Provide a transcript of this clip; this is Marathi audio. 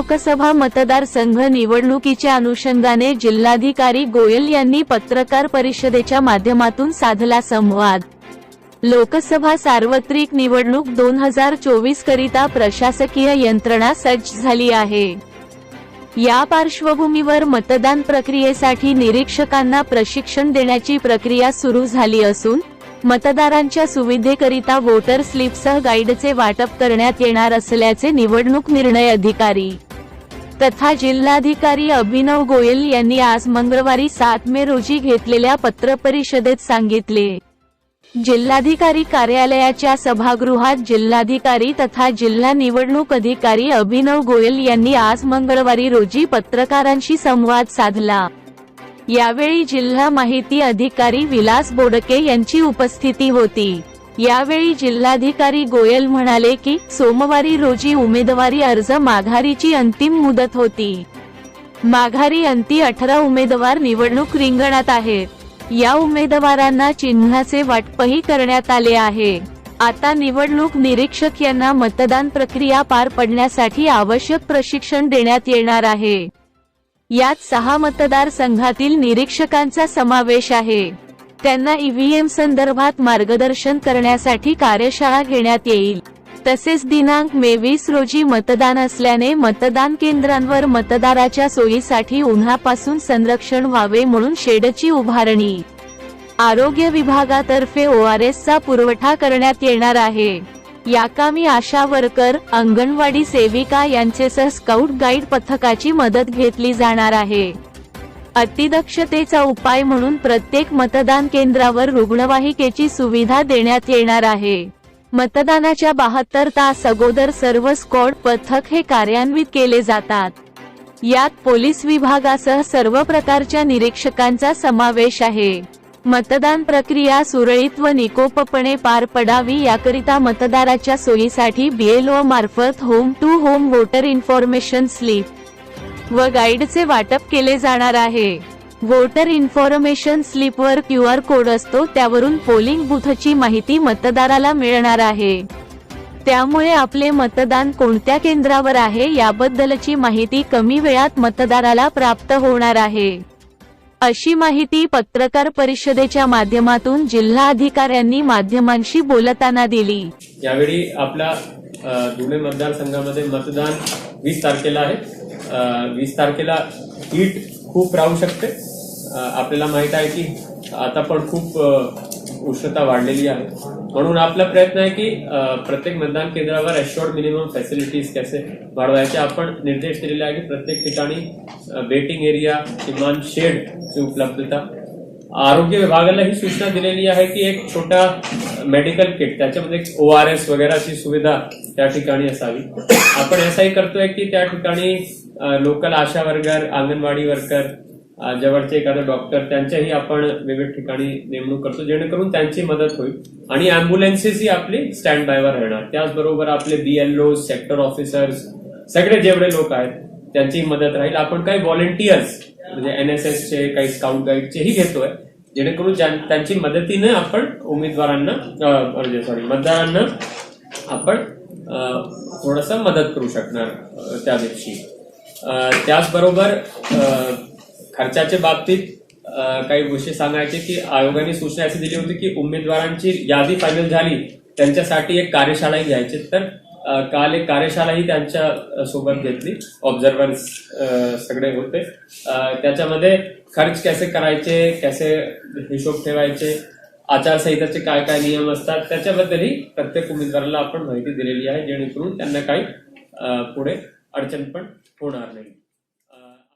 लोकसभा मतदारसंघ निवडणुकीच्या अनुषंगाने जिल्हाधिकारी गोयल यांनी पत्रकार परिषदेच्या माध्यमातून साधला संवाद. लोकसभा सार्वत्रिक निवडणूक दोन हजार चोवीस करिता प्रशासकीय यंत्रणा सज्ज झाली आहे. या पार्श्वभूमीवर मतदान प्रक्रियेसाठी निरीक्षकांना प्रशिक्षण देण्याची प्रक्रिया सुरू झाली असून मतदारांच्या सुविधेकरिता वोटर स्लिपसह गाईडचे वाटप करण्यात येणार असल्याचे निवडणूक निर्णय अधिकारी तथा जिल्हाधिकारी अभिनव गोयल यांनी आज मंगळवारी सात मे रोजी घेतलेल्या पत्रपरिषदेत सांगितले. जिल्हाधिकारी कार्यालयाच्या सभागृहात जिल्हाधिकारी तथा जिल्हा निवडणूक अधिकारी अभिनव गोयल यांनी आज मंगळवारी रोजी पत्रकारांशी संवाद साधला. यावेळी जिल्हा माहिती अधिकारी विलास बोडके यांची उपस्थिती होती. यावेळी जिल्हाधिकारी गोयल म्हणाले की सोमवारी रोजी उमेदवारी अर्ज माघारीची अंतिम मुदत होती. माघारी अंती अठरा उमेदवार निवडणूक रिंगणात आहेत. या उमेदवारांना चिन्हाचे वाटपही करण्यात आले आहे. आता निवडणूक निरीक्षक यांना मतदान प्रक्रिया पार पडण्यासाठी आवश्यक प्रशिक्षण देण्यात येणार आहे. यात सहा मतदारसंघातील निरीक्षकांचा समावेश आहे. त्यांना ईव्हीएम संदर्भात मार्गदर्शन करण्यासाठी कार्यशाळा घेण्यात येईल. तसेच दिनांक मे वीस रोजी मतदान असल्याने मतदान केंद्रांवर मतदाराच्या सोयीसाठी उन्हापासून संरक्षण व्हावे म्हणून शेडची उभारणी. आरोग्य विभागातर्फे ओ आर चा पुरवठा करण्यात येणार आहे. याकामी आशा वर्कर अंगणवाडी सेविका यांचेसह स्काउट गाईड पथकाची मदत घेतली जाणार आहे. अतिदक्षतेचा उपाय म्हणून प्रत्येक मतदान केंद्रावर रुग्णवाहिकेची सुविधा देण्यात येणार आहे. मतदानाच्या बहात्तर तास अगोदर सर्व स्कॉड पथक हे कार्यान्वित केले जातात. यात पोलीस विभागासह सर्व प्रकारच्या निरीक्षकांचा समावेश आहे. मतदान प्रक्रिया सुरळीत व निकोपपणे पार पडावी याकरिता मतदाराच्या सोयीसाठी बीएलओ मार्फत home to home voter information slip व गाईडचे वाटप केले जाणार आहे. वोटर इन्फॉर्मेशन स्लिपवर क्यू आर कोड असतो त्यावरून पोलिंग बूथची माहिती मतदाराला मिळणार आहे. त्यामुळे आपले मतदान कोणत्या केंद्रावर आहे याबद्दलची माहिती कमी वेळात मतदाराला प्राप्त होणार आहे. अशी माहिती पत्रकार परिषदेच्या माध्यमातून जिल्हा अधिकाऱ्यांनी माध्यमांशी बोलताना दिली. यावेळी आपल्या धुळे मतदारसंघामध्ये मतदान वीस तारखेला आहे. वीस तारखेला हीट खूप राहू शकते. आपल्याला माहीत आहे की आता पण खूप उष्णता वाढलेली आहे. म्हणून आपला प्रयत्न आहे की प्रत्येक मतदान केंद्रावर एश्योर्ड मिनिमम फॅसिलिटीज कसे वाढवायचे आपण निर्देश दिलेले आहे की प्रत्येक ठिकाणी वेटिंग एरिया किमान शेडची उपलब्धता. आरोग्य विभागाला ही सूचना दिलेली आहे की एक छोटा मेडिकल किट त्याच्यामध्ये ओ आर एस वगैरेची सुविधा त्या ठिकाणी असावी. आपण असंही करतोय की त्या ठिकाणी local ASHA worker anganwadi worker जवळचे एखादं डॉक्टर त्यांच्याही आपण वेगवेगळ्या ठिकाणी नेमणूक करतो जेणेकरून त्यांची मदत होईल. आणि अँब्युलन्सेसही आपली स्टँड बायवर राहणार. त्याचबरोबर आपले बीएलओ सेक्टर ऑफिसर्स सगळे जेवढे लोक आहेत त्यांची मदत राहील. आपण काही व्हॉलेंटियर्स म्हणजे एन एस एसचे काही स्काउट गाईडचेही घेतोय. जेणेकरून त्यांची मदतीने आपण उमेदवारांना म्हणजे सॉरी मतदारांना आपण थोडस मदत करू शकणार त्या दिवशी. त्याचबरोबर अं, खर्चाच्या बाबतीत काही गोष्टी सांगायचे की आयोगाने सूचना अशी दिली होती की उमेदवारांची यादी फायनल झाली त्यांच्यासाठी एक कार्यशाळा घ्यायची. तर काल एक कार्यशाळाही त्यांच्यासोबत घेतली. ऑब्झर्वर्स सगळे होते. त्याच्यामध्ये खर्च कसे करायचे कसे हिशोब ठेवायचे आचारसंहिताचे काय काय नियम असतात त्याच्याबद्दलही प्रत्येक उमेदवाराला आपण माहिती दिलेली आहे जेणेकरून त्यांना काही पुढे अडचण पण होणार नाही.